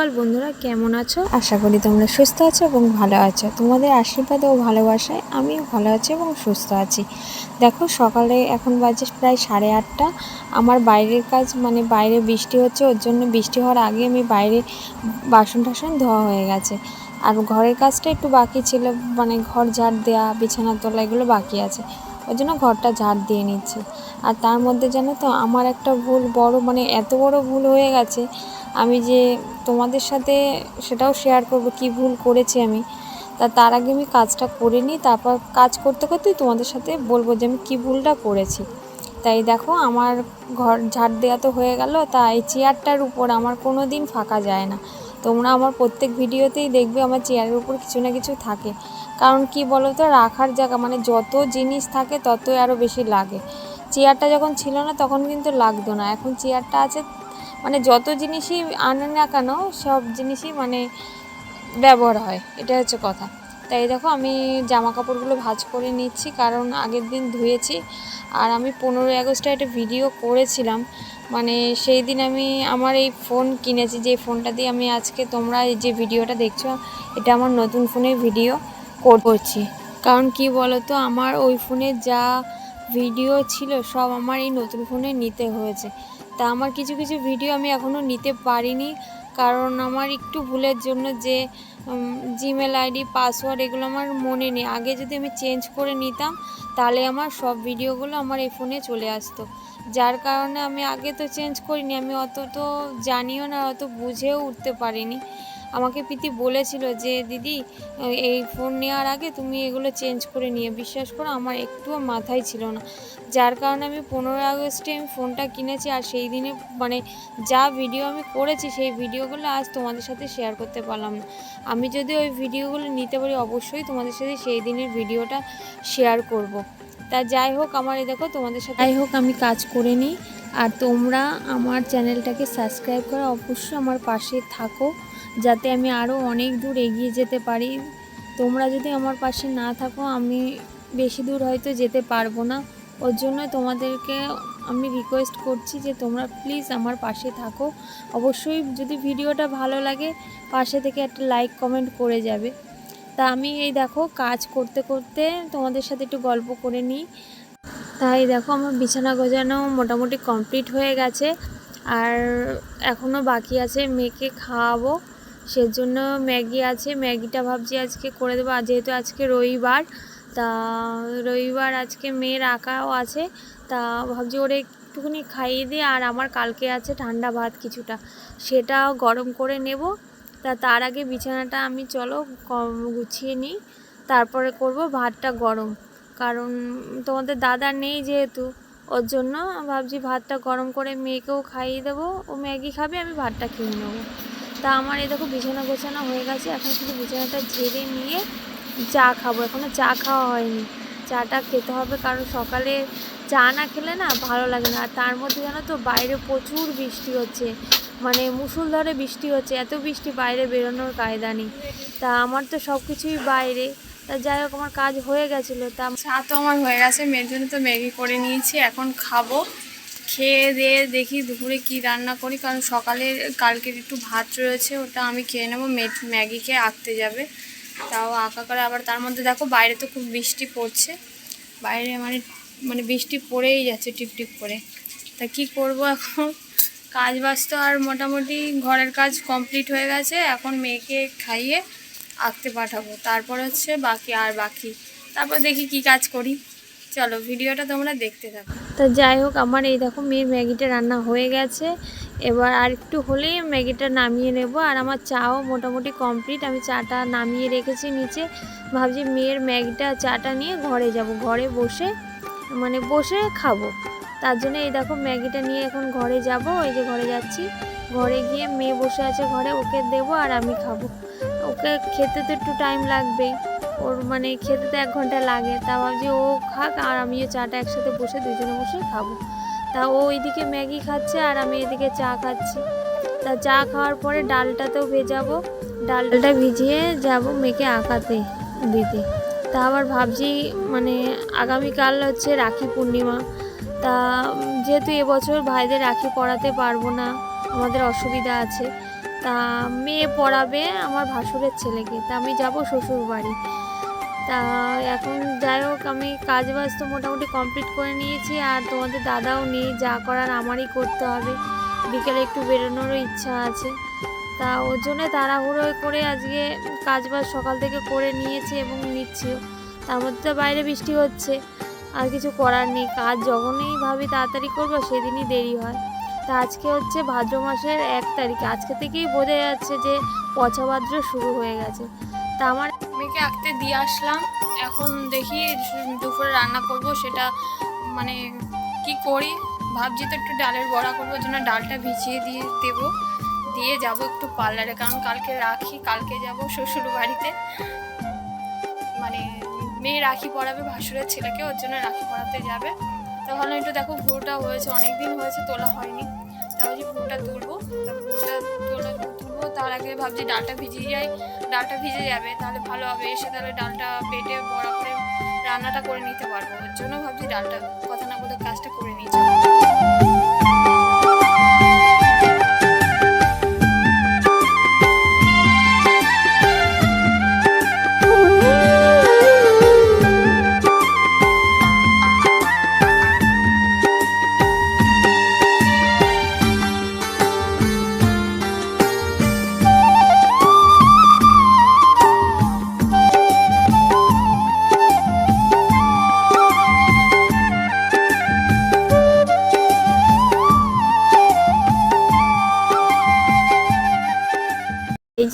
সকাল। বন্ধুরা, কেমন আছো? আশা করি তোমরা সুস্থ আছো এবং ভালো আছো। তোমাদের আশীর্বাদ ও ভালোবাসায় আমিও ভালো আছি এবং সুস্থ আছি। দেখো, সকালে এখন বাজে প্রায় সাড়ে আটটা। আমার বাইরের কাজ মানে বাইরে বৃষ্টি হচ্ছে, ওর জন্য বৃষ্টি হওয়ার আগে আমি বাইরে বাসন টাসন ধোয়া হয়ে গেছে। আর ঘরের কাজটা একটু বাকি ছিল মানে ঘর ঝাড় দেওয়া বিছানা তোলা, এগুলো বাকি আছে। ওই জন্য ঘরটা ঝাড় দিয়ে নিচ্ছি। আর তার মধ্যে জানো তো, আমার একটা ভুল, বড় মানে এত বড় ভুল হয়ে গেছে আমি যে তোমাদের সাথে সেটাও শেয়ার করব, কি ভুল করেছি আমি। তা তার আগে আমি কাজটা করে নিই, তারপর কাজ করতে করতেই তোমাদের সাথে বলব যে আমি কী ভুলটা করেছি। তাই দেখো, আমার ঘর ঝাড় দেওয়া তো হয়ে গেল, তা এই চেয়ারটার উপর আমার কোনো দিন ফাঁকা যায় না। তোমরা আমার প্রত্যেক ভিডিওতেই দেখবে আমার চেয়ারের উপর কিছু না কিছু থাকে। কারণ কি বলো তো রাখার জায়গা মানে যত জিনিস থাকে ততই আরও বেশি লাগে। চেয়ারটা যখন ছিল না, তখন কিন্তু লাগতো না। এখন চেয়ারটা আছে মানে যত জিনিসই আনে না কেন, সব জিনিসই মানে ব্যবহার হয় এটা হচ্ছে কথা। তাই দেখো, আমি জামা কাপড়গুলো ভাজ করে নিচ্ছি, কারণ আগের দিন ধুয়েছি, আর আমি পনেরোই আগস্টে একটা ভিডিও করেছিলাম। মানে সেই দিন আমি আমার এই ফোন কিনেছি, যে ফোনটা দিয়ে আমি আজকে তোমরা এই যে ভিডিওটা দেখছ, এটা আমার নতুন ফোনের ভিডিও করছি। কারণ কি বলো তো আমার ওই ফোনে যা ভিডিও ছিল, সব আমার এই নতুন ফোনে নিতে হয়েছে। তা আমার কিছু কিছু ভিডিও আমি এখনও নিতে পারিনি। কারণ আমার একটু ভুলের জন্য যে জিমেল আইডি পাসওয়ার্ড এগুলো আমার মনে নেই। আগে যদি আমি চেঞ্জ করে নিতাম, তাহলে আমার সব ভিডিওগুলো আমার এই ফোনে চলে আসতো। যার কারণে আমি আগে তো চেঞ্জ করিনি, আমি অত তো জানিও না, অত বুঝেও উঠতে পারিনি। আমাকে প্রীতি বলেছিল যে, দিদি, এই ফোন নেওয়ার আগে তুমি এগুলো চেঞ্জ করে নিয়ে, বিশ্বাস করো আমার একটুও মাথায় ছিল না। যার কারণে আমি পনেরোই আগস্টে আমি ফোনটা কিনেছি আর সেই দিনে মানে যা ভিডিও আমি করেছি, সেই ভিডিওগুলো আজ তোমাদের সাথে শেয়ার করতে পারলাম না। আমি যদি ওই ভিডিওগুলো নিতে পারি, অবশ্যই তোমাদের সাথে সেই দিনের ভিডিওটা শেয়ার করব। তা যাই হোক, আমার এই দেখো তোমাদের সাথে যাই হোক, আমি কাজ করে নিই। আর তোমরা আমার চ্যানেলটাকে সাবস্ক্রাইব করে অবশ্যই আমার পাশে থাকো, যাতে আমি আরও অনেক দূর এগিয়ে যেতে পারি। তোমরা যদি আমার পাশে না থাকো, আমি বেশি দূর হয়তো যেতে পারব না। ওর জন্য তোমাদেরকে আমি রিকোয়েস্ট করছি যে তোমরা প্লিজ আমার পাশে থাকো। অবশ্যই যদি ভিডিওটা ভালো লাগে, পাশে থেকে একটা লাইক কমেন্ট করে যাবে। তা আমি এই দেখো, কাজ করতে করতে তোমাদের সাথে একটু গল্প করে নিই। তাই দেখো আমার বিছানা গোজানো মোটামুটি কমপ্লিট হয়ে গেছে। আর এখনও বাকি আছে মেয়েকে খাওয়াবো, সেজন্য ম্যাগি আছে। ম্যাগিটা ভাবছি আজকে করে দেবো। যেহেতু আজকে রবিবার, তা রবিবার আজকে মেয়ের আঁকাও আছে, তা ভাবছি ওরে একটুখানি খাইয়ে দিই। আর আমার কালকে আছে ঠান্ডা ভাত কিছুটা সেটা গরম করে নেব। তা তার আগে বিছানাটা আমি চলো গুছিয়ে নিই, তারপরে করব ভাতটা গরম। কারণ তোমাদের দাদা নেই যেহেতু, ওর জন্য ভাবছি ভাতটা গরম করে মেয়েকেও খাইয়ে দেবো, ও ম্যাগি খাবে, আমি ভাতটা খেয়ে নেব। তা আমার এই দেখো বিছানা গোছানো হয়ে গেছে, এখন শুধু বিছানাটা ঝেড়ে নিয়ে চা খাব। এখনও চা খাওয়া হয়নি। চাটা খেতে হবে কারণ সকালে চা না খেলে না ভালো লাগে না। আর তার মধ্যে জানো তো বাইরে প্রচুর বৃষ্টি হচ্ছে মানে মুসুলধারে বৃষ্টি হচ্ছে, এত বৃষ্টি বাইরে বেরোনোর কায়দা নেই। তা আমার তো সব কিছুই বাইরে। তা যাই হোক, আমার কাজ হয়ে গেছিল, তা চা তো আমার হয়ে গেছে, মেয়ের জন্য তো ম্যাগি করে নিয়েছি, এখন খাব। খেয়ে দিয়ে দেখি দুপুরে কি রান্না করি, কারণ সকালে কালকের একটু ভাত রয়েছে, ওটা আমি খেয়ে নেব ম্যাগি খেয়ে আঁকতে যাবে। তাও আঁকা করে, আবার তার মধ্যে দেখো বাইরে তো খুব বৃষ্টি পড়ছে, বাইরে মানে মানে বৃষ্টি পড়েই যাচ্ছে টিপ টিপ করে। তা কি করব এখন? কাজ বাজ তো আর মোটামুটি ঘরের কাজ কমপ্লিট হয়ে গেছে, এখন মেয়েকে খাইয়ে আঁকতে পাঠাবো। তারপর হচ্ছে বাকি আর বাকি। তারপর দেখি কি কাজ করি। চলো ভিডিওটা তোমরা দেখতে থাকো। তা যাই হোক, আমার এই দেখো মেয়ের ম্যাগিটা রান্না হয়ে গেছে। এবার আর একটু হলেই ম্যাগিটা নামিয়ে নেব। আর আমার চাও মোটামুটি কমপ্লিট। আমি চাটা নামিয়ে রেখেছি নিচে। ভাবছি মেয়ের ম্যাগিটা, চাটা নিয়ে ঘরে যাব। ঘরে বসে মানে বসে খাব। তার জন্য এই দেখো ম্যাগিটা নিয়ে এখন ঘরে যাব। ওই যে ঘরে যাচ্ছি। ঘরে গিয়ে মেয়ে বসে আছে ঘরে, ওকে দেবো আর আমি খাব। ওকে খেতে তো একটু টাইম লাগবেই ওর মানে খেতে তো এক ঘণ্টা লাগে। তা ভাবছি ও খাক আর আমিও চাটা একসাথে বসে দুজনে বসে খাব। তা ও ওইদিকে ম্যাগি খাচ্ছে আর আমি এদিকে চা খাচ্ছি। তা চা খাওয়ার পরে ডালটাতেও ভেজাবো। ডালটা ভিজিয়ে যাব মেয়েকে আঁকাতে দিতে। তা আবার ভাবছি মানে আগামীকাল হচ্ছে রাখি পূর্ণিমা। তা যেহেতু এবছর ভাইদের রাখি পড়াতে পারব না, আমাদের অসুবিধা আছে। তা মেয়ে পড়াবে আমার ভাসুরের ছেলেকে, তা আমি যাব শ্বশুর বাড়ি তা এখন যাই হোক, আমি কাজ বাজ তো মোটামুটি কমপ্লিট করে নিয়েছি, আর তোমাদের দাদাও নেই, যা করার আমারই করতে হবে। বিকেলে একটু বেরোনোরও ইচ্ছা আছে। তা ওর জন্যে তাড়াহুড়ো করে আজকে কাজ বাজ সকাল থেকে করে নিয়েছে এবং নিচ্ছিও তার মধ্যে তো বাইরে বৃষ্টি হচ্ছে, আর কিছু করার নেই, কাজ যখনই ভাবি তাড়াতাড়ি করব, সেদিনই দেরি হয়। তা আজকে হচ্ছে ভাদ্র মাসের এক তারিখে। আজকে থেকেই বোঝা যাচ্ছে যে পচা ভাদ্র শুরু হয়ে গেছে। তা আমার মেয়েকে আঁকতে দিয়ে আসলাম। এখন দেখি দুপুরে রান্না করব, সেটা মানে কি করি? ভাবছি তো একটু ডালের বড়া করব জন্য ডালটা ভিজিয়ে দিয়ে দেবো। দিয়ে যাব একটু পার্লারে, কারণ কালকে রাখি, কালকে যাব শ্বশুর বাড়িতে মানে মেয়ে রাখি পড়াবে ভাসুরের ছেলেকে, ওর জন্য রাখি পড়াতে যাবে। তখন একটু দেখো, ভুরুটা হয়েছে অনেক দিন হয়েছে, তোলা হয়নি। তা ভাবছি তুলবো। ভুরুটা তুলবো, তার আগে ভাবছি ডালটা ভিজিয়ে যাই। ডালটা ভিজে যাবে, তাহলে ভালো হবে। এসে তাহলে ডালটা পেটে বড়া করে রান্নাটা করে নিতে পারব। ওর জন্য ভাবছি ডালটা কথা না বলে কাজটা করে নিয়েছি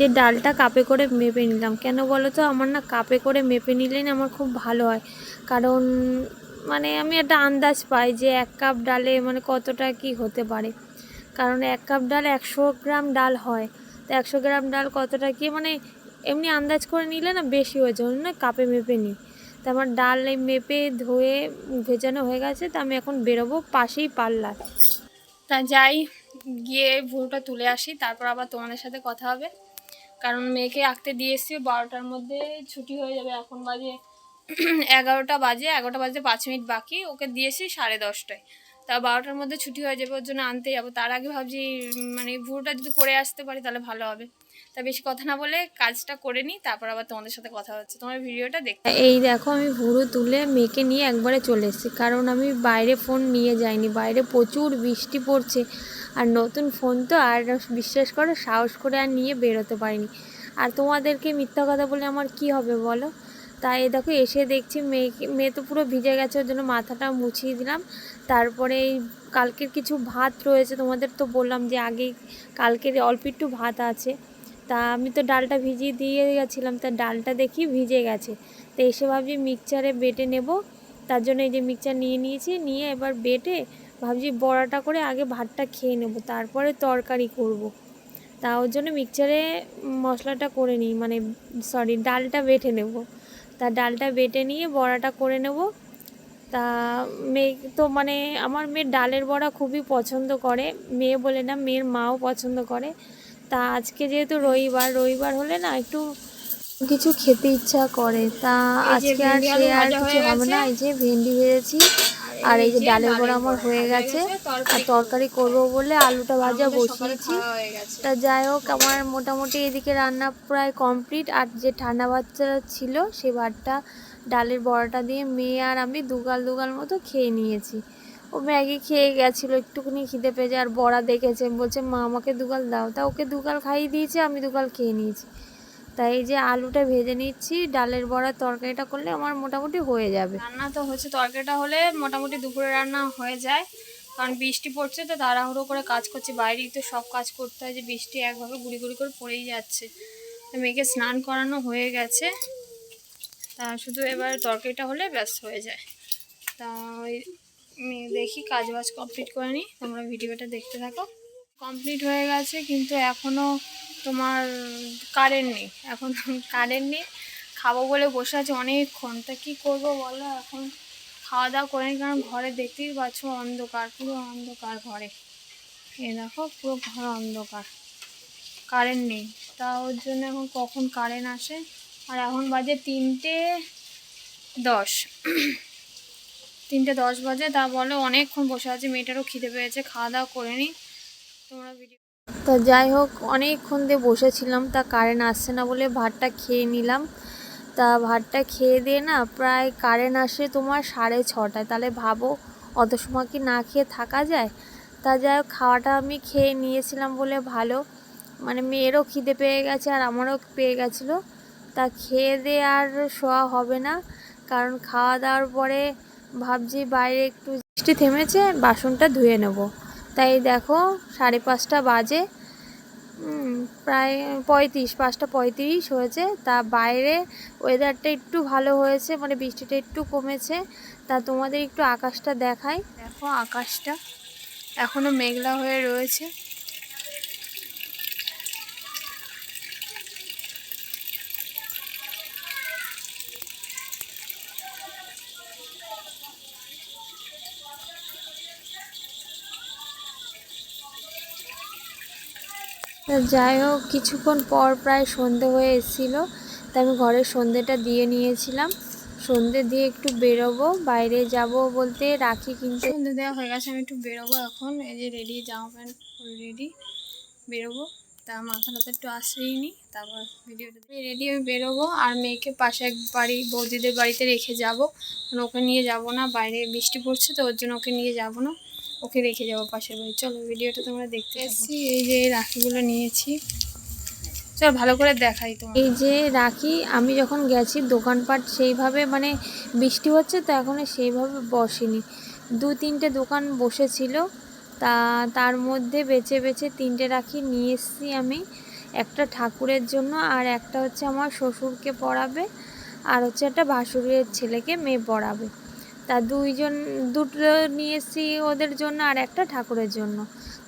যে ডালটা কাপে করে মেপে নিলাম। কেন বলো তো? আমার না কাপে করে মেপে নিলেই না আমার খুব ভালো হয়। কারণ মানে আমি একটা আন্দাজ পাই যে এক কাপ ডালে মানে কতটা কি হতে পারে। কারণ এক কাপ ডাল একশো গ্রাম ডাল হয়। তো একশো গ্রাম ডাল কতটা কি? মানে এমনি আন্দাজ করে নিলে না বেশি হয়ে যায়। জন্য কাপে মেপে নিই। তো আমার ডাল এই মেপে ধুয়ে ভেজানো হয়ে গেছে। তো আমি এখন বেরোবো পাশেই পার্লার তা যাই, গিয়ে ভুরুটা তুলে আসি। তারপর আবার তোমাদের সাথে কথা হবে। কারণ মেয়েকে আঁকতে দিয়ে বারোটার মধ্যে ছুটি হয়ে যাবে। এখন বাজে এগারোটা বাজে এগারোটা বাজে পাঁচ মিনিট বাকি। ওকে দিয়েছি সাড়ে দশটায়। তা বারোটার মধ্যে ছুটি হয়ে যাবে, ওর জন্য আনতে যাব। তার আগে ভাবছি মানে ভুরুটা যদি করে আসতে পারি, তাহলে ভালো হবে। তা বেশি কথা না বলে কাজটা করে নিই, তারপর আবার তোমাদের সাথে কথা হচ্ছে। তোমার ভিডিওটা দেখতে এই দেখো, আমি ভুরু তুলে মেয়েকে নিয়ে একবারে চলে এসেছি, কারণ আমি বাইরে ফোন নিয়ে যাইনি, বাইরে প্রচুর বৃষ্টি পড়ছে, আর নতুন ফোন তো, আর বিশ্বাস করো, সাহস করে আর নিয়ে বেরোতে পারিনি। আর তোমাদেরকে মিথ্যা কথা বলে আমার কি হবে বলো? তাই দেখো, এসে দেখছি মেয়েকে, মেয়ে তো পুরো ভিজে গেছে, ওর জন্য মাথাটা মুছিয়ে দিলাম। তারপরে এই কালকের কিছু ভাত রয়েছে, তোমাদের তো বললাম যে আগে কালকের অল্প একটু ভাত আছে। তা আমি তো ডালটা ভিজিয়ে দিয়ে গেছিলাম, তা ডালটা দেখি ভিজে গেছে। তো এসে ভাবছি মিক্সচারে বেটে নেব। তার জন্য এই যে মিক্সচার নিয়ে নিয়েছি, নিয়ে এবার বেটে ভাবছি বড়াটা করে আগে ভাতটা খেয়ে নেব, তারপরে তরকারি করব। তা ওর জন্য মিক্সচারে মশলাটা করে নিই মানে সরি ডালটা বেটে নেব। তা ডালটা বেটে নিয়ে বড়াটা করে নেব। তা মেয়ে তো মানে আমার মেয়ে ডালের বড়া খুবই পছন্দ করে। মেয়ে বলে না, মেয়ের মাও পছন্দ করে। তা আজকে যেহেতু রবিবার রবিবার হলে না একটু কিছু খেতে ইচ্ছা করে। তা আজকে আর সে আর কিছু হবে না এই যে ভেন্ডি ভেজেছি আর এই যে ডালের বড়া আমার হয়ে গেছে আর তরকারি। করব বলে আলুটা ভাজা বসিয়েছি। তা যাই হোক আমার মোটামুটি এদিকে রান্না প্রায় কমপ্লিট আর যে ঠান্ডা বাচ্চা ছিল সে ভাতটা ডালের বড়াটা দিয়ে মেয়ে আর আমি দুগাল দুগাল মতো খেয়ে নিয়েছি। ও ম্যাগি খেয়ে গেছিল, একটুখানি খিদে পেয়েছে আর বড়া দেখেছে। বলছে, মা, আমাকে দুগাল দাও। তা ওকে দুগাল খাইয়ে দিয়েছে, আমি দুগাল খেয়ে নিয়েছি। তাই এই যে আলুটা ভেজে নিচ্ছি, ডালের বড়ার তরকারিটা করলে আমার মোটামুটি হয়ে যাবে। রান্না তো হচ্ছে, তরকারিটা হলে মোটামুটি দুপুরে রান্না হয়ে যায়। কারণ বৃষ্টি পড়ছে, তো তাড়াহুড়ো করে কাজ করছে। বাইরেই তো সব কাজ করতে হয় যে, বৃষ্টি একভাবে গুড়ি গুড়ি করে পড়েই যাচ্ছে। মেয়েকে স্নান করানো হয়ে গেছে। তা শুধু এবার তরকারিটা হলে ব্যস্ত হয়ে যায়। তা ওই দেখি কাজ বাজ কমপ্লিট করে নিই তোমরা ভিডিওটা দেখতে থাকো। কমপ্লিট হয়ে গেছে, কিন্তু এখনও তোমার কারেন্ট নেই। এখন কারেন্ট নেই খাব বলে বসে আছে অনেকক্ষণ। তা কী করব বলো? এখন খাওয়া দাওয়া করে নিই কারণ ঘরে দেখতেই পাচ্ছ অন্ধকার, পুরো অন্ধকার ঘরে। এ দেখো, পুরো ঘর অন্ধকার। কারেন্ট নেই। তা ওর জন্য এখন কখন কারেন্ট আসে? আর এখন বাজে তিনটে দশ। তিনটে দশ বাজে, তা বলে অনেকক্ষণ বসে আছে, মেয়েটারও খিদে পেয়েছে, খাওয়া দাওয়া করে নিই তোমরা ভিডিও তা যাই হোক, অনেকক্ষণ দিয়ে বসেছিলাম, তা কারেন্ট আসছে না বলে ভাতটা খেয়ে নিলাম। তা ভাতটা খেয়ে দিয়ে না প্রায় কারেন্ট আসে তোমার সাড়ে ছটায়, তাহলে ভাবো অত সময় কি না খেয়ে থাকা যায়? তা যাই হোক, খাওয়াটা আমি খেয়ে নিয়েছিলাম বলে ভালো। মানে মেয়েরও খিদে পেয়ে গেছে আর আমারও পেয়ে গেছিল। তা খেয়ে দিয়ে আর শোয়া হবে না, কারণ খাওয়া দাওয়ার পরে ভাবছি বাইরে একটু বৃষ্টি থেমেছে, বাসনটা ধুয়ে নেব। তাই দেখো, সাড়ে পাঁচটা বাজে প্রায় পঁয়ত্রিশ, পাঁচটা পঁয়ত্রিশ হয়েছে। তা বাইরে ওয়েদারটা একটু ভালো হয়েছে মানে বৃষ্টিটা একটু কমেছে। তা তোমাদের একটু আকাশটা দেখাই। দেখো আকাশটা এখনও মেঘলা হয়ে রয়েছে। যাই হোক, কিছুক্ষণ পর প্রায় সন্ধে হয়ে এসেছিল। তা আমি ঘরের সন্ধেটা দিয়ে নিয়েছিলাম। সন্ধে দিয়ে একটু বেরোবো, বাইরে যাব বলতে রাখি কিনতে সন্ধে দেওয়া হয়ে গেছে, আমি একটু বেরোবো এখন। এই যে রেডি জামা প্যান্ট রেডি বেরোবো। তা মাথাটা তো একটু আসেই নি, তারপর ভিডিওটা রেডি আমি বেরোবো, আর মেয়েকে পাশে এক বাড়ি, বৌদিদের বাড়িতে রেখে যাব। কারণ ওকে নিয়ে যাব না, বাইরে বৃষ্টি পড়ছে তো, ওর জন্য ওকে নিয়ে যাব না। ওকে রেখে যাব পাশের বাড়ি। চলো ভিডিওটা তোমরা দেখতে এসেছি এই যে এই রাখিগুলো নিয়েছি। চল ভালো করে দেখাই তোমার। এই যে রাখি আমি যখন গেছি দোকানপাট সেইভাবে মানে বৃষ্টি হচ্ছে তো এখনও সেইভাবে বসেনি। দু তিনটে দোকান বসেছিল তা তার মধ্যে বেছে বেছে তিনটে রাখি নিয়ে এসেছি আমি। একটা ঠাকুরের জন্য আর একটা হচ্ছে আমার শ্বশুরকে পড়াবে আর হচ্ছে একটা ভাসুরের ছেলেকে মেয়ে পড়াবে। তা দুইজন, দুটো নিয়ে এসেছি ওদের জন্য আর একটা ঠাকুরের জন্য।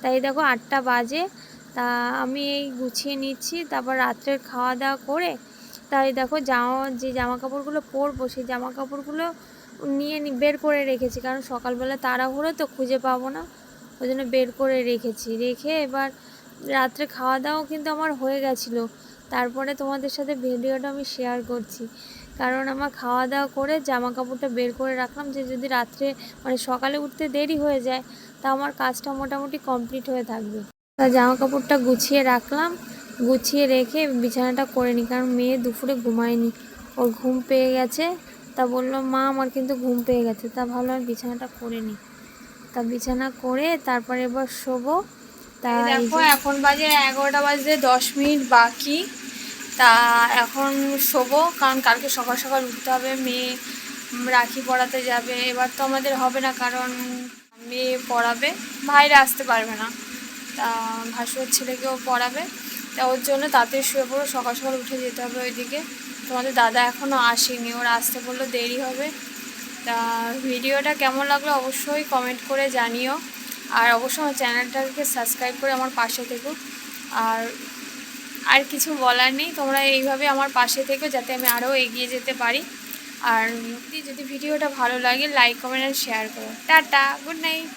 তাই দেখো আটটা বাজে, তা আমি এই গুছিয়ে নিচ্ছি, তারপর রাত্রের খাওয়া দাওয়া করে, তাই দেখো জামা, যে জামা কাপড়গুলো পরবো, সেই জামা কাপড়গুলো নিয়ে বের করে রেখেছি, কারণ সকালবেলা তাড়াহুড়ো তো খুঁজে পাবো না। ওই জন্য বের করে রেখেছি। রেখে এবার রাত্রে খাওয়া দাওয়াও কিন্তু আমার হয়ে গেছিল। তারপরে তোমাদের সাথে ভিডিওটা আমি শেয়ার করছি। কারণ আমার খাওয়া দাওয়া করে জামা কাপড়টা বের করে রাখলাম যে যদি রাত্রে মানে সকালে উঠতে দেরি হয়ে যায় তা আমার কাজটা মোটামুটি কমপ্লিট হয়ে থাকবে। তা জামা কাপড়টা গুছিয়ে রাখলাম গুছিয়ে রেখে বিছানাটা করে নিই কারণ মেয়ে দুপুরে ঘুমায়নি। ওর ঘুম পেয়ে গেছে তা বলল মা আমার কিন্তু ঘুম পেয়ে গেছে। তা ভালো আমি বিছানাটা করে নিই। তা বিছানা করে তারপরে এবার শোবো। তা দেখো এখন বাজে এগারোটা বাজে দশ মিনিট বাকি। তা এখন শোবো, কারণ কালকে সকাল সকাল উঠতে হবে, মেয়ে রাখি পড়াতে যাবে। এবার তো আমাদের হবে না, কারণ মেয়ে পড়াবে, ভাইরা আসতে পারবে না। তা ভাসুর ছেলেকেও পড়াবে, তা ওর জন্য তাড়াতাড়ি শুয়ে পড়ো, সকাল সকাল উঠে যেতে হবে ওইদিকে। তোমাদের দাদা এখনও আসেনি, ওর আসতে বলল দেরি হবে। তা ভিডিওটা কেমন লাগল অবশ্যই কমেন্ট করে জানিও। আর অবশ্যই আমার চ্যানেলটাকে সাবস্ক্রাইব করে আমার পাশে থেকো। আর আর কিছু বলার নেই। তোমরা এইভাবে আমার পাশে থেকে যাতে আমি আরও এগিয়ে যেতে পারি। আর যদি ভিডিওটা ভালো লাগে লাইক কমেন্ট আর শেয়ার করো। Tata good night